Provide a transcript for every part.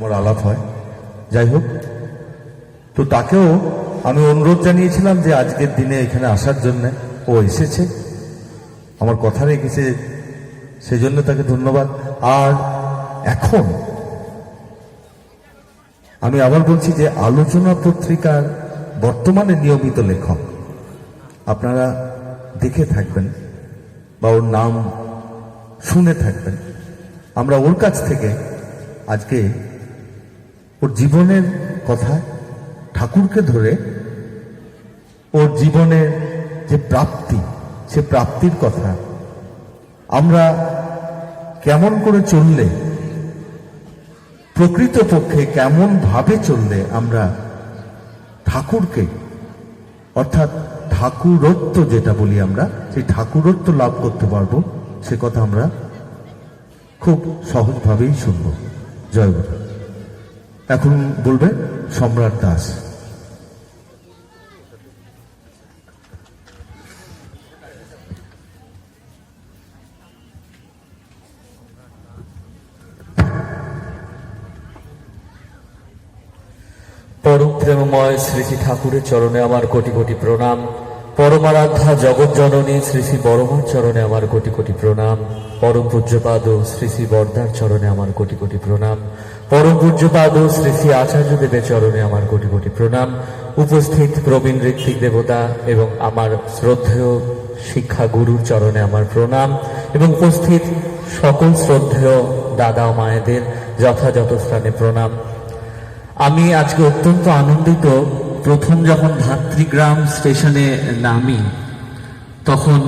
আমার আলাপ হয়। যাই হোক, তো তাকেও আমি অনুরোধ জানিয়েছিলাম যে আজকের দিনে এখানে আসার জন্য ও এসেছে। আমার কথা রেখেছে, সেজন্য তাকে ধন্যবাদ। আর এখন আমি আবার বলছি যে আলোচনা পত্রিকার বর্তমানে নিয়মিত লেখক, আপনারা দেখে থাকবেন বা ওর নাম শুনে থাকবেন। আমরা ওর কাছ থেকে আজকে ওর জীবনের কথা ঠাকুরকে ধরে, ওর জীবনের যে প্রাপ্তি, সে প্রাপ্তির কথা। আমরা কেমন করে চললে, প্রকৃতপক্ষে কেমন ভাবে চললে আমরা ঠাকুরকে, অর্থাৎ ঠাকুরত্ব যেটা বলি আমরা, সেই ঠাকুরত্ব লাভ করতে পারব, সে কথা আমরা খুব সহজভাবেই শুনব। জয় এখন বলবে সম্রাট দাস। পরম প্রেমময় শ্রী শ্রী ঠাকুরের চরণে আমার কোটি কোটি প্রণাম। পরমারাধ্যা জগৎ জননী শ্রী শ্রী বড়মার চরণে আমার কোটি কোটি প্রণাম। পরম পূজ্যপাদ শ্রী শ্রী বর্দার চরণে আমার কোটি কোটি প্রণাম। পরম পূজ্যপাদ শ্রী শ্রী আচার্য দেবের চরণে আমার কোটি কোটি প্রণাম। উপস্থিত প্রবীণ ঋত্বিক দেবতা এবং আমার শ্রদ্ধেয় শিক্ষা গুরুর চরণে আমার প্রণাম এবং উপস্থিত সকল শ্রদ্ধেয় দাদা মায়েদের যথাযথ স্থানে প্রণাম। আমি আজকে অত্যন্ত আনন্দিত, প্রথম যখন ধাত্রীগ্রাম স্টেশনে নামি, তখন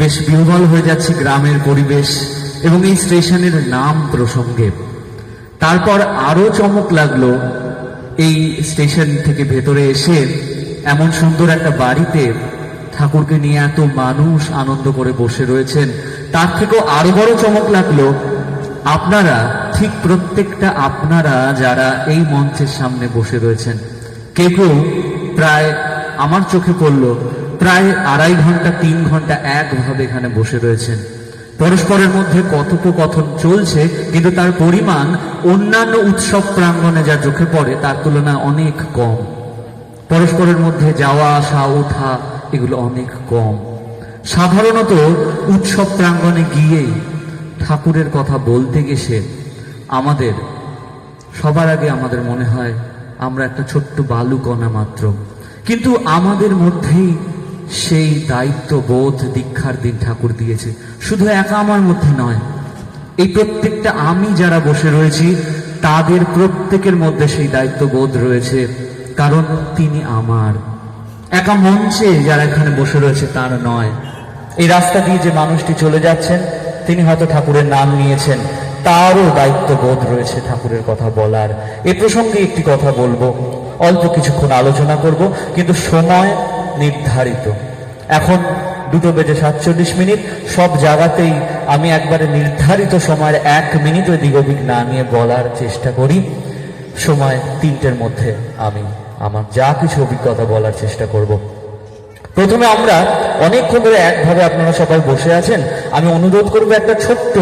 বেশ বিহ্বল হয়ে যাচ্ছে গ্রামের পরিবেশ এবং এই স্টেশনের নাম প্রসঙ্গে। তারপর আরও চমক লাগল এই স্টেশন থেকে ভেতরে এসে এমন সুন্দর একটা বাড়িতে ঠাকুরকে নিয়ে এত মানুষ আনন্দ করে বসে রয়েছেন, তার থেকেও আরও বড় চমক লাগল আপনারা, ঠিক প্রত্যেকটা আপনারা যারা এই মঞ্চের সামনে বসে রয়েছেন, কেউ কেউ প্রায় আমার চোখে পড়ল, প্রায় আড়াই ঘণ্টা, তিন ঘণ্টা, একভাবে এখানে বসে রয়েছেন। পরস্পরের মধ্যে কথোপকথন চলছে, কিন্তু তার পরিমাণ অন্যান্য উৎসব প্রাঙ্গণে যা চোখে পড়ে, তার তুলনায় অনেক কম। পরস্পরের মধ্যে যাওয়া, আসা, ওঠা, এগুলো অনেক কম। সাধারণত উৎসব প্রাঙ্গণে গিয়েই ঠাকুরের কথা বলতে গেছে, আমাদের, সবার আগে আমাদের মনে হয়, আমরা একটা ছোট্ট বালুকণা মাত্র। কিন্তু আমাদের মধ্যেই সেই দায়িত্ব বোধ দীক্ষার দিন ঠাকুর দিয়েছে। শুধু একা আমার মধ্যে নয়, এই প্রত্যেকটা আমি যারা বসে রয়েছি, তাদের প্রত্যেকের মধ্যে সেই দায়িত্ব বোধ রয়েছে, কারণ তিনি আমার। একা মঞ্চে যারা এখানে বসে রয়েছে, তার নয়। এই রাস্তা দিয়ে যে মানুষটি চলে যাচ্ছেন, তিনি হয়তো ঠাকুরের নাম নিয়েছেন। তারও দায়িত্ব বোধ রয়েছে ঠাকুরের কথা বলার। এ প্রসঙ্গে একটি কথা বলব। অল্প কিছুক্ষণ আলোচনা করব, কিন্তু সময় নির্ধারিত। এখন দুটো বেজে সাতচল্লিশ মিনিট। সব জায়গাতেই আমি একবারে নির্ধারিত সময়ের এক মিনিট ওই দিগবিক না নিয়ে বলার চেষ্টা করি। সময় তিনটের মধ্যে আমি আমার যা কিছু অভিজ্ঞতা বলার চেষ্টা করব। প্রথমে আমরা অনেকক্ষণ ধরে একভাবে আপনারা সবাই বসে আছেন। আমি অনুরোধ করব একটা ছোট্ট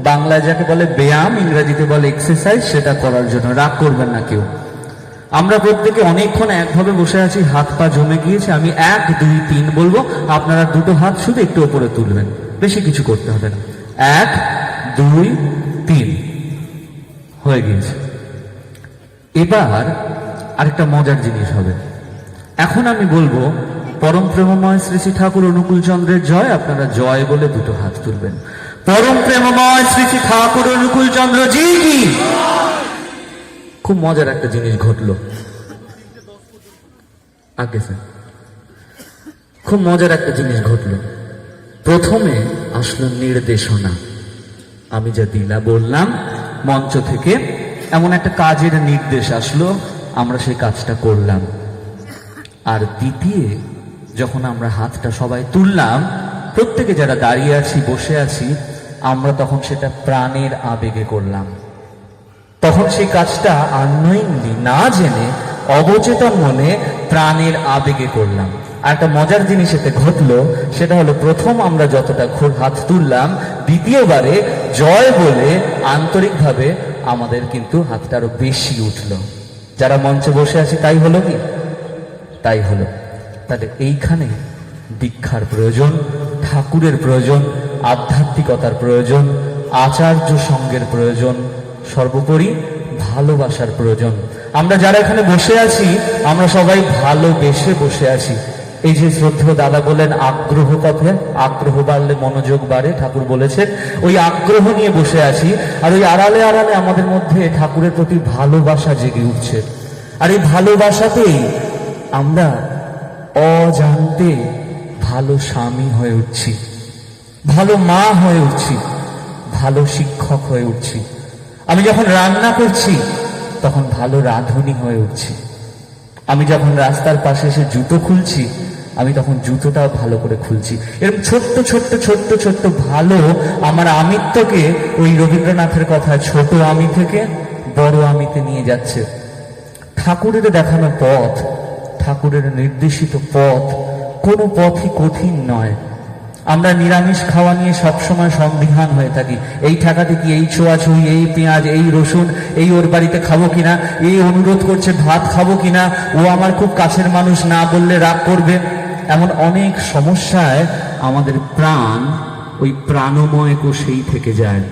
বাংলায় যাকে বলে ব্যায়াম, ইংরেজিতে বলে এক্সারসাইজ সেটা করার জন্য। রাগ করবেন না কেউ। আমরা প্রত্যেকে অনেকক্ষণ একভাবে বসে আছি, হাত পা জমে গিয়েছে, আমি এক, দুই, তিন বলব, আপনারা দুটো হাত শুধু একটু উপরে তুলবেন, বেশি কিছু করতে হবে না। এক, দুই, তিন। হয়ে গিয়েছে। এবার আরেকটা মজার জিনিস হবে। এখন আমি বলব, পরম প্রেমময় শ্রী শ্রী ঠাকুর অনুকূল চন্দ্রের জয়, আপনারা জয় বলে দুটো হাত তুলবেন। পরম প্রেমময় শ্রী শ্রী ঠাকুর অনুকূল চন্দ্র জি কি? খুব মজার একটা জিনিস ঘটলো। আগে স্যার। খুব মজার একটা জিনিস ঘটলো। প্রথমে আসলো নির্দেশনা। আমি যা দিলা বললাম, মঞ্চ থেকে এমন একটা কাজের নির্দেশ আসলো, আমরা সেই কাজটা করলাম। আর দ্বিতীয়, যখন আমরা হাতটা সবাই তুললাম, প্রত্যেকে যারা দাঁড়িয়ে আছি, বসে আছি, আমরা তখন সেটা প্রাণের আবেগে করলাম। তখন সেই কাজটা আননোয়িংলি না জেনে অবচেতন মনে প্রাণের আবেগে করলাম। আর একটা মজার জিনিস এতে ঘটলো, সেটা হলো প্রথম আমরা যতটা খুব হাত তুললাম, দ্বিতীয়বারে জয় বলে আন্তরিকভাবে আমাদের কিন্তু হাতটা আরও বেশি উঠল। যারা মঞ্চে বসে আছি, তাই হলো কি? তাই হলো। তাহলে এইখানে দীক্ষার প্রয়োজন, ঠাকুরের প্রয়োজন, আধ্যাত্মিকতার প্রয়োজন, আচার্য সঙ্গের প্রয়োজন সর্বোপরি ভালোবাসার প্রয়োজন। আমরা যারা এখানে বসে আছি, আমরা সবাই ভালোবেসে বসে আছি। এই যে শ্রদ্ধেয় দাদা বলেন আগ্রহ কথা আগ্রহ বাড়লে মনোযোগ বাড়ে, ঠাকুর বলেছেন। ওই আগ্রহ নিয়ে বসে আছি, আর ওই আড়ালে আড়ালে আমাদের মধ্যে ঠাকুরের প্রতি ভালোবাসা জেগে উঠছে। আর এই ভালোবাসাতেই আমরা অজান্তে ভালো স্বামী হয়ে উঠছি। ভালো মা হয়ে উঠছি। ভালো শিক্ষক হয়ে উঠছি। আমি যখন রান্না করছি, তখন ভালো রাঁধুনি হয়ে উঠছি। আমি যখন রাস্তার পাশে এসে জুতো খুলছি, আমি তখন জুতোটাও ভালো করে খুলছি। এরকম ছোট্ট ছোট্ট ছোট্ট ছোট্ট ভালো আমার আমিত্বকে ওই রবীন্দ্রনাথের কথা, ছোট আমি থেকে বড় আমিতে নিয়ে যাচ্ছে। ঠাকুরের দেখানো পথ, ঠাকুরের নির্দেশিত পথ, কোনো পথই কঠিন নয়। আমরা নিরামিষ খাওয়া নিয়ে সবসময় সন্দিহান হয়ে থাকি। এই ঠেকাতে কি এই ছোঁয়াছুঁই, এই পেঁয়াজ, এই রসুন, এই ওর বাড়িতে খাব কিনা, এই অনুরোধ করছে ভাত খাব কিনা, ও আমার খুব কাছের মানুষ, না বললে রাগ করবে। এমন অনেক সমস্যায় আমাদের প্রাণ ওই প্রাণময় কোষেই থেকে যায়।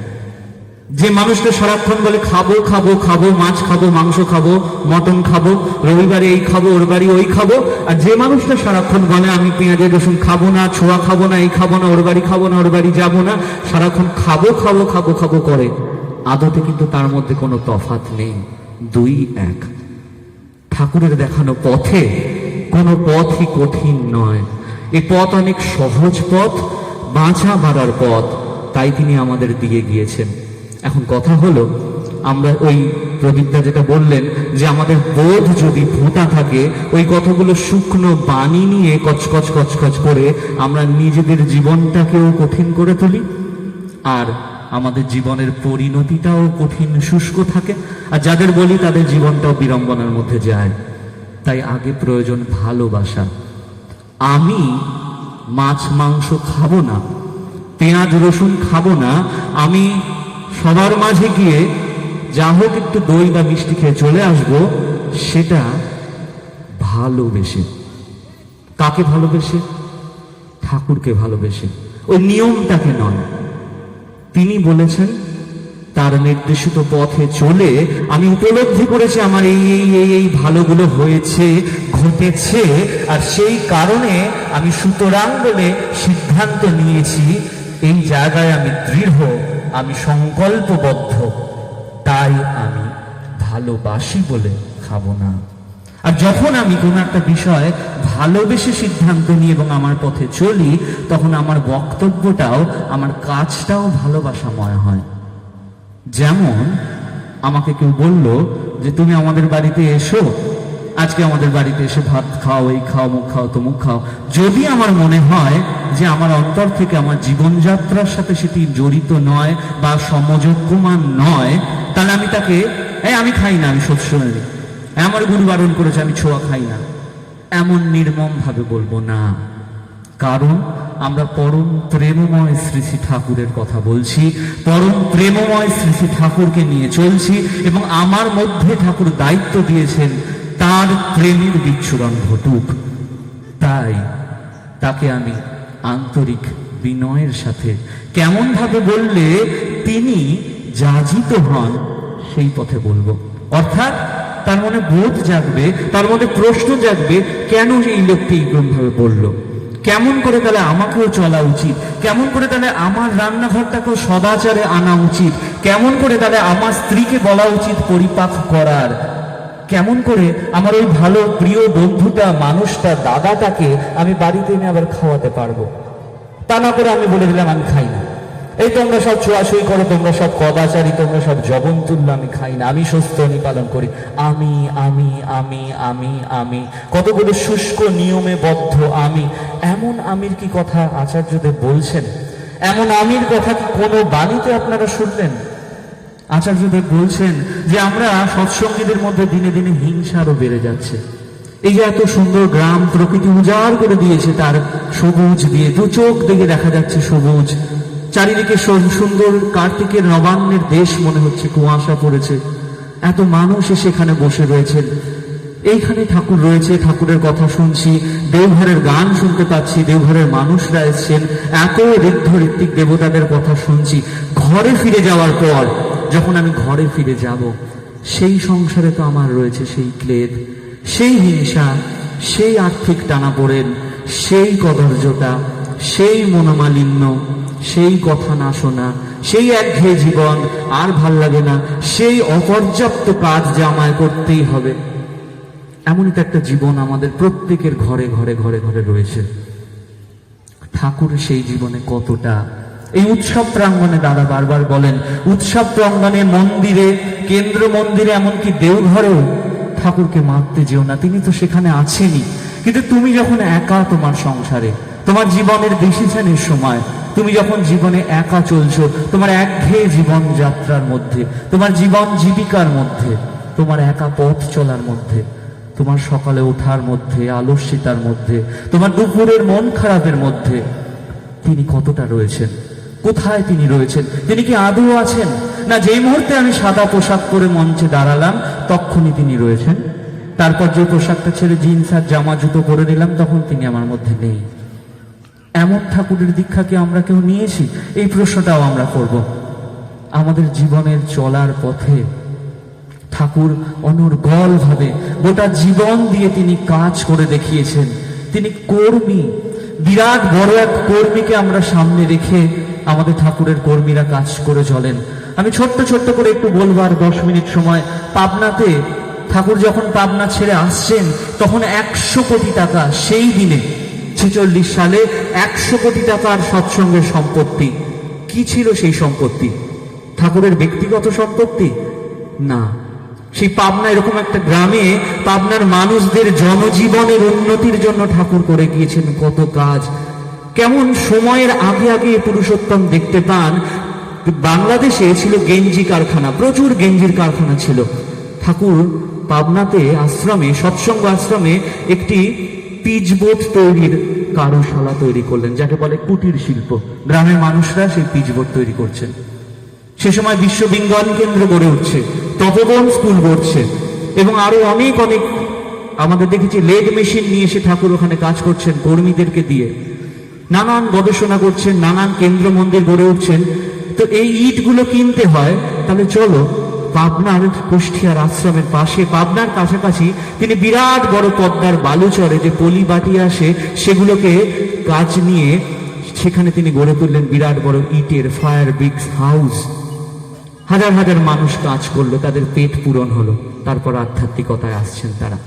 যে মানুষটা সারাক্ষণ বলে খাব খাব খাব, মাছ খাব, মাংস খাব, মটন খাব, রবিবারে এই খাব, ওর বাড়ি ওই খাব, আর যে মানুষটা সারাক্ষণ বলে আমি পেঁয়াজের রসুন খাব না, ছোঁয়া খাব না, এই খাব না, ওর বাড়ি খাব না, ওর বাড়ি যাব না সারাক্ষণ খাব খাব খাব খাব করে। আদতে কিন্তু তার মধ্যে কোনো তফাত নেই। দুই, এক। ঠাকুরের দেখানো পথে কোনো পথই কঠিন নয়। এ পথ অনেক সহজ পথ, বাঁচা বাড়ার পথ, তাই তিনি আমাদের দিয়ে গিয়েছেন। এখন কথা হলো, আমরা ওই প্রদীপটা যেটা বললেন যে আমাদের বোধ যদি ভোঁতা থাকে, ওই কথাগুলো শুকনো বাণী নিয়ে কচকচ কচকচ করে আমরা নিজেদের জীবনটাকেও কঠিন করে তুলি, আর আমাদের জীবনের পরিণতিটাও কঠিন শুষ্ক থাকে, আর যাদের বলি তাদের জীবনটাও বিড়ম্বনার মধ্যে যায়। তাই আগে প্রয়োজন ভালোবাসা। আমি মাছ মাংস খাব না, পেঁয়াজ রসুন খাব না, আমি সবার মাঝে গিয়ে যা হোক একটু দই বা মিষ্টি খেয়ে চলে আসব, সেটা ভালোবেসে। কাকে ভালোবেসে? ঠাকুরকে ভালোবেসে। ওই নিয়মটাকে নয়। তিনি বলেছেন, তার নির্দেশিত পথে চলে আমি উপলব্ধি করেছি আমার এই এই এই এই ভালোগুলো হয়েছে, ঘটেছে, আর সেই কারণে আমি সুতরাং বলে সিদ্ধান্ত নিয়েছি। এই জায়গায় আমি দৃঢ় আমি সংকল্পবদ্ধ। তাই আমি ভালোবাসি বলে খাব না। আর যখন আমি কোনো একটা বিষয় ভালোবেসে সিদ্ধান্ত নিই এবং আমার পথে চলি, তখন আমার বক্তব্যটাও, আমার কাজটাও ভালোবাসাময় হয়। যেমন আমাকে কেউ বলল যে, তুমি আমাদের বাড়িতে এসো আজকে আমাদের বাড়িতে এসে ভাত খাও, এই খাও, মুখ খাও, তমুক খাও। যদি আমার মনে হয় যে আমার অন্তর থেকে আমার জীবনযাত্রার সাথে সেটি জড়িত নয় বা সমযোগ্যমান নয়, তাহলে আমি তাকে, এই, আমি খাই না, আমি সবসময় আমার গুরু বারণ করেছে, আমি ছোঁয়া খাই না। এমন নির্মম ভাবে বলব না। কারণ আমরা পরম প্রেমময় শ্রী শ্রী ঠাকুরের কথা বলছি, পরম প্রেমময় শ্রী শ্রী ঠাকুরকে নিয়ে চলছি, এবং আমার মধ্যে ঠাকুর দায়িত্ব দিয়েছেন তার প্রেমের বিচ্ছুরণ ঘটুক। তাই তাকে আমি আন্তরিক বিনয়ের সাথে কেমন ভাবে বললে তিনি যাজিত হন, সেই পথে বলব। অর্থাৎ তার মনে বোধ জাগবে, তার মধ্যে প্রশ্ন জাগবে, কেন এই লোকটি এইরকম ভাবে বলল কেমন করে তাহলে আমাকেও চলা উচিত? কেমন করে তাহলে আমার রান্নাঘরটাকেও সদাচারে আনা উচিত? কেমন করে তাহলে আমার স্ত্রীকে বলা উচিত পরিপাক করার? কেমন করে আমার ওই ভালো, প্রিয় বন্ধুটা, মানুষটা, দাদাটাকে আমি বাড়িতে এনে আবার খাওয়াতে পারব? তা না করে আমি বলে দিলাম, আমি খাই না। এই তোমরা সব ছোঁয়াছুঁই করো, তোমরা সব কদাচারী তোমরা সব জবন তুল্য আমি খাই না। আমি সুস্থনি পালন করি। আমি আমি আমি আমি আমি। কতগুলো শুষ্ক নিয়মে বদ্ধ আমি। এমন আমির কি কথা আচার্যদেব বলছেন? এমন আমির কথা কি কোনো বাণীতে আপনারা শুনলেন? আচার্যদেব বলছেন যে আমরা সৎসঙ্গীদের মধ্যে দিনে দিনে হিংসা আরও বেড়ে যাচ্ছে। এই যে এত সুন্দর গ্রাম প্রকৃতি উজাড় করে দিয়েছে তার সবুজ দিয়ে, দু চোখ দিকে দেখা যাচ্ছে সবুজ। চারিদিকে সুন্দর কার্তিকের নবান্নের দেশ মনে হচ্ছে, কুয়াশা পড়েছে। এত মানুষ সেখানে বসে রয়েছেন। এইখানে ঠাকুর রয়েছে, ঠাকুরের কথা শুনছি, দেওঘরের গান শুনতে পাচ্ছি, দেওঘরের মানুষরা এসছেন, এত ঋদ্ধ ঋত্বিক দেবতাদের কথা শুনছি। ঘরে ফিরে যাওয়ার পর যখন আমি ঘরে ফিরে যাব, সেই সংসারে তো আমার রয়েছে সেই ক্লেদ, সেই হিংসা, সেই আর্থিক টানাপোড়েন, সেই কদর্যতা, সেই মনোমালিন্য, সেই কথা না শোনা, সেই একঘেয়ে জীবন আর ভালো লাগে না, সেই অপর্যাপ্ত কাজ যে আমায় করতেই হবে। এমনই তো একটা জীবন আমাদের প্রত্যেকের ঘরে ঘরে ঘরে ঘরে রয়েছে। ঠাকুর সেই জীবনে কতটা এই উৎসব প্রাঙ্গণে দাদা বারবার বলেন, উৎসব প্রাঙ্গণে মন্দিরে, কেন্দ্র মন্দিরে, এমনকি দেওঘরেও ঠাকুরকে মারতে যেও না, তিনি তো সেখানে আছেনই। কিন্তু তুমি যখন একা তোমার সংসারে, তোমার জীবনের ডিসিশনের সময়, তুমি যখন জীবনে একা চলছো, তোমার একঘেয়ে জীবন যাত্রার মধ্যে, তোমার জীবন জীবিকার মধ্যে, তোমার একা পথ চলার মধ্যে, তোমার সকালে ওঠার মধ্যে আলস্যিতার মধ্যে, তোমার দুপুরের মন খারাপের মধ্যে, তিনি কতটা রয়েছেন? কোথায় তিনি রয়েছেন? তিনি কি আদৌ আছেন? না, যেই মুহূর্তে আমি সাদা পোশাক পরে মঞ্চে দাঁড়ালাম, তখনই তিনি রয়েছেন। তারপর যে পোশাকটা ছেড়ে জিন্স আর জামা জুতো পরে নিলাম, তখন তিনি আমার মধ্যে নেই। এমন ঠাকুরের দীক্ষা কি আমরা কেউ নিয়েছি? এই প্রশ্নটাও আমরা করব। আমাদের জীবনের চলার পথে ঠাকুর অনর্গল ভাবে গোটা জীবন দিয়ে তিনি কাজ করে দেখিয়েছেন। তিনি কর্মী, বিরাট বড় এক কর্মীকে আমরা সামনে রেখে আমাদের ঠাকুরের কর্মীরা কাজ করে চলেন। আমি ছোট্ট ছোট্ট করে একটু বলব আর দশ মিনিট সময়। পাবনাতে ঠাকুর যখন পাবনা ছেড়ে আসছেন, তখন একশো কোটি টাকা সেই দিনে, ছেচল্লিশ সালে একশো কোটি টাকার সৎসঙ্গের সম্পত্তি। কি ছিল সেই সম্পত্তি? ঠাকুরের ব্যক্তিগত সম্পত্তি? না। সেই পাবনা এরকম একটা গ্রামে পাবনার মানুষদের জনজীবনের উন্নতির জন্য ঠাকুর করে গিয়েছেন। কত কাজ। কেমন সময়ের আগে আগে পুরুষোত্তম দেখতে পান? বাংলাদেশে ছিল গেঞ্জি কারখানা, প্রচুর গেঞ্জির কারখানা ছিল। ঠাকুর পাবনাতে আশ্রমে, সৎসঙ্গ আশ্রমে একটি পিচবোট তৈরির কারুশালা তৈরি করলেন, যাকে বলে কুটির শিল্প। গ্রামের মানুষরা সেই পিচবোট তৈরি করছেন। সে সময় বিশ্ব বিজ্ঞান কেন্দ্র গড়ে উঠছে, তপবন স্কুল গড়ছে, এবং আরও অনেক অনেক আমাদের দেখেছি লেড মেশিন নিয়ে এসে ঠাকুর ওখানে কাজ করছেন কর্মীদেরকে দিয়ে। নানান গবেষণা করছেন, নানান কেন্দ্র মন্দির গড়ে উঠছেন। তো এই ইটগুলো কিনতে হয়, তাহলে চলো, পাবনার কুষ্টিয়ার আশ্রমের পাশে, পাবনার কাছাকাছি তিনি বিরাট বড় পদ্মার বালুচরে যে পলি বাটি আসে, সেগুলোকে কাজ নিয়ে সেখানে তিনি গড়ে তুললেন বিরাট বড় ইটের ফায়ার ব্রিক্স হাউস। হাজার হাজার মানুষ কাজ করল, তাদের পেট পূরণ হলো, তারপর আধ্যাত্মিকতায় আসছেন তারা।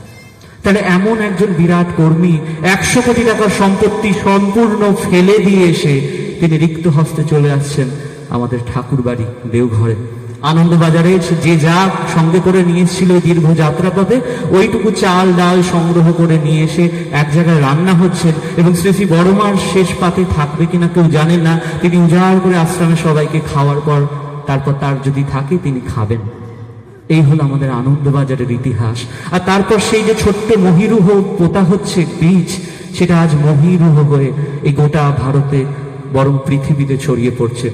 তাহলে এমন একজন বিরাট কর্মী একশো কোটি টাকার সম্পত্তি সম্পূর্ণ ফেলে দিয়ে এসে তিনি রিক্ত হস্তে চলে আসছেন আমাদের ঠাকুর বাড়ি দেওঘরে। আনন্দবাজারে যে যা সঙ্গে করে নিয়ে এসেছিল এই দীর্ঘ যাত্রাপথে, ওইটুকু চাল, ডাল সংগ্রহ করে নিয়ে এসে এক জায়গায় রান্না হচ্ছে এবং শ্রী শ্রী বড়মার শেষ পাতে থাকবে কিনা কেউ জানেন না। তিনি উজাড় করে আশ্রমে সবাইকে খাওয়ার পর তারপর তার যদি থাকে তিনি খাবেন। এই হলো আমাদের আনন্দবাজারের ইতিহাস। আর তারপর সেই যে ছোট্ট মহিরুহ পোতা হচ্ছে বীজ, সেটা আজ মহিরুহ হয়ে এই গোটা ভারতে বরং পৃথিবীতে ছড়িয়ে পড়ছে।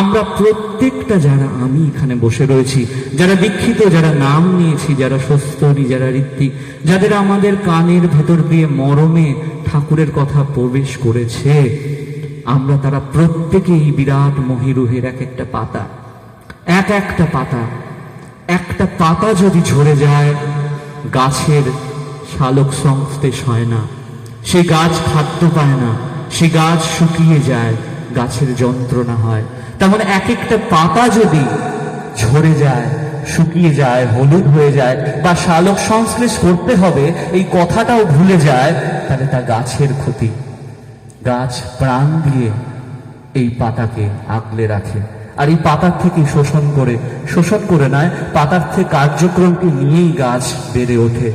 আমরা প্রত্যেকটা যারা আমি এখানে বসে রয়েছি, যারা দীক্ষিত, যারা নাম নিয়েছি, যারা স্বস্তরী যারা ঋত্বিক, যাদের আমাদের কানের ভেতর দিয়ে মরমে ঠাকুরের কথা প্রবেশ করেছে, আমরা তারা প্রত্যেকেই বিরাট মহিরুহের এক একটা পাতা, এক একটা পাতা একটা পাতা যদি ঝরে যায়, গাছের শালক সংশ্লেষ হয় না। সে গাছ খাদ্য পায় না, সে গাছ শুকিয়ে যায়, গাছের যন্ত্রণা হয়। তার মানে এক একটা পাতা যদি ঝরে যায়, শুকিয়ে যায়, হলুদ হয়ে যায়, বা শালক সংশ্লেষ করতে হবে, এই কথাটাও ভুলে যায়, তাহলে তা গাছের ক্ষতি। গাছ প্রাণ দিয়ে এই পাতাকে আগলে রাখে। আর এই পাতার থেকে শোষণ করে শোষণ করে নয়, পাতার থেকে কার্যক্রমকে নিয়েই গাছ বেড়ে ওঠে।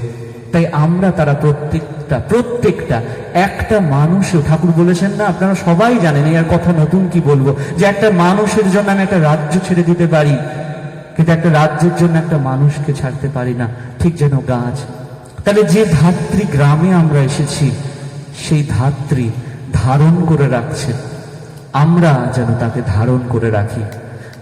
তাই আমরা তারা প্রত্যেকটা প্রত্যেকটা, একটা মানুষও, ঠাকুর বলেছেন না, আপনারা সবাই জানেন আর কথা নতুন কি বলব, যে একটা মানুষের জন্য আমি একটা রাজ্য ছেড়ে দিতে পারি, কিন্তু একটা রাজ্যের জন্য একটা মানুষকে ছাড়তে পারি না, ঠিক যেন গাছ। তাহলে যে ধাত্রী গ্রামে আমরা এসেছি, সেই ধাত্রী ধারণ করে রাখছে। আমরা যেন তাকে ধারণ করে রাখি।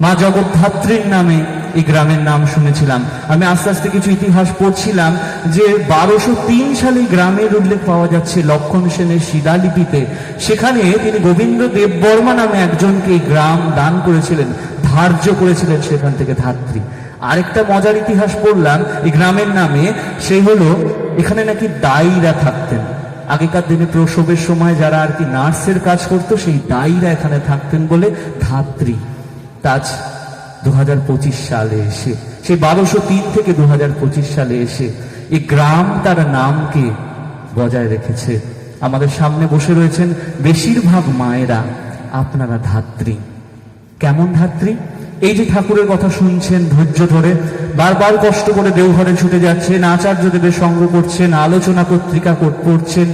মা জগদ্ধাত্রীর নামে এই গ্রামের নাম শুনেছিলাম। আমি আস্তে আস্তে কিছু ইতিহাস পড়ছিলাম যে বারোশো তিন সালে গ্রামের উল্লেখ পাওয়া যাচ্ছে লক্ষণ সেনের শিলালিপিতে। সেখানে তিনি গোবিন্দ দেববর্মা নামে একজনকে গ্রাম দান করেছিলেন, ধার্য করেছিলেন সেখান থেকে ধাত্রী। আরেকটা মজার ইতিহাস পড়লাম, এই গ্রামের নামে, সেই হলো এখানে নাকি দায়ীরা থাকতেন। আগেকার দিনে প্রসবের সময় যারা আর কি নার্সের কাজ করতো, সেই দায়ীরা এখানে থাকতেন বলে ধাত্রী। তাজ দু সালে এসে সেই বারোশো তিন থেকে দু হাজার পঁচিশ সালে এসে এই গ্রাম তার নামকে বজায় রেখেছে। আমাদের সামনে বসে রয়েছেন বেশিরভাগ মায়েরা, আপনারা ধাত্রী। কেমন ধাত্রী? এই যে ঠাকুরের কথা শুনছেন ধৈর্য ধরে, বারবার কষ্ট করে দেওঘরে ছুটে যাচ্ছেন আচার্য দেবের সঙ্গ করছেন, আলোচনা পত্রিকা পড়ছেন,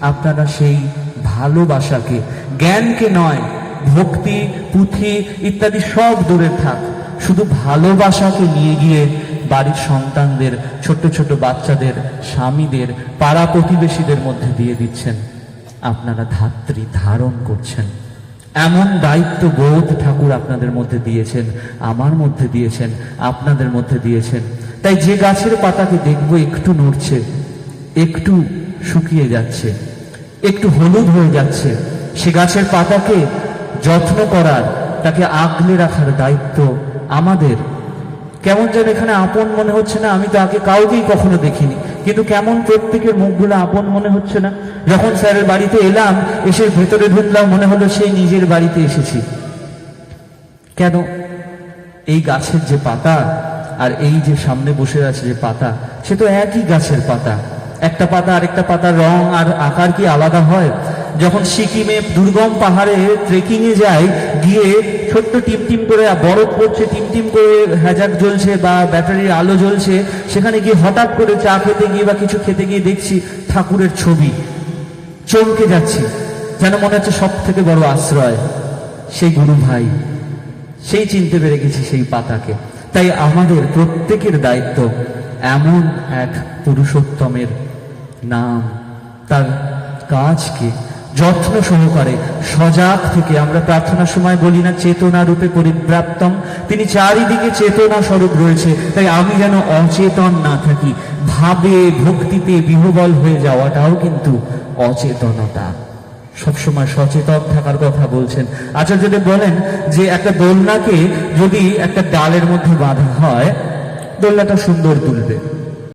আপনারা সেই ভালোবাসাকে, জ্ঞানকে নয়, ভক্তি, পুঁথি ইত্যাদি সব দূরে থাক, শুধু ভালোবাসাকে নিয়ে গিয়ে বাড়ির সন্তানদের, ছোট্ট ছোট বাচ্চাদের, স্বামীদের, পাড়া প্রতিবেশীদের মধ্যে দিয়ে দিচ্ছেন। আপনারা ধাত্রী ধারণ করছেন। এমন দায়িত্ব বোধ ঠাকুর আপনাদের মধ্যে দিয়েছেন, আমার মধ্যে দিয়েছেন, আপনাদের মধ্যে দিয়েছেন। তাই যে গাছের পাতাকে দেখব একটু নড়ছে, একটু শুকিয়ে যাচ্ছে, একটু হলুদ হয়ে যাচ্ছে, সে গাছের পাতাকে যত্ন করার, তাকে আগলে রাখার দায়িত্ব আমাদের কেমন যেন এখানে আপন মনে হচ্ছে না, আমি তো আগে কাউকেই কখনো দেখিনি। কিন্তু কেমন প্রত্যেকের মুখগুলো আপন মনে হচ্ছে না। যখন স্যারের বাড়িতে এলাম, এসে ভেতরে ঢুকলাম, মনে হলো সেই নিজের বাড়িতে এসেছি। কেন? এই গাছের যে পাতা আর এই যে সামনে বসে আছে যে পাতা, সে তো একই গাছের পাতা। একটা পাতা, আরেকটা পাতার রং আর আকার কি আলাদা হয়? যখন সিকিমে দুর্গম পাহাড়ে ট্রেকিংয়ে যায়, গিয়ে ছোট্ট টিম টিম করে, বরফ পড়ছে টিম টিম করে হ্যাজাক জ্বলছে বা ব্যাটারির আলো জ্বলছে, সেখানে গিয়ে হঠাৎ করে চা খেতে গিয়ে বা কিছু খেতে গিয়ে দেখছি ঠাকুরের ছবি। চমকে যাচ্ছি, যেন মনে হচ্ছে সব থেকে বড় আশ্রয়, সেই গুরু ভাই। সেই চিনতে পেরে গেছি সেই পাতাকে। তাই আমাদের প্রত্যেকের দায়িত্ব এমন এক পুরুষোত্তমের নাম, তার কাজকে যত্ন সহকারে সজাগ থেকে আমরা প্রার্থনার সময় বলি না, চেতনা রূপে পরিব্রাপ্তম। তিনি চারিদিকে চেতনা স্বরূপ রয়েছে, তাই আমি যেন অচেতন না থাকি। ভাবে, ভক্তিতে বিহবল হয়ে যাওয়াটাও কিন্তু অচেতনতা। সবসময় সচেতন থাকার কথা বলছেন। আচার্যদেব বলেন যে, একটা দোলনাকে যদি একটা ডালের মধ্যে বাঁধা হয়, দোলনাটা সুন্দর তুলবে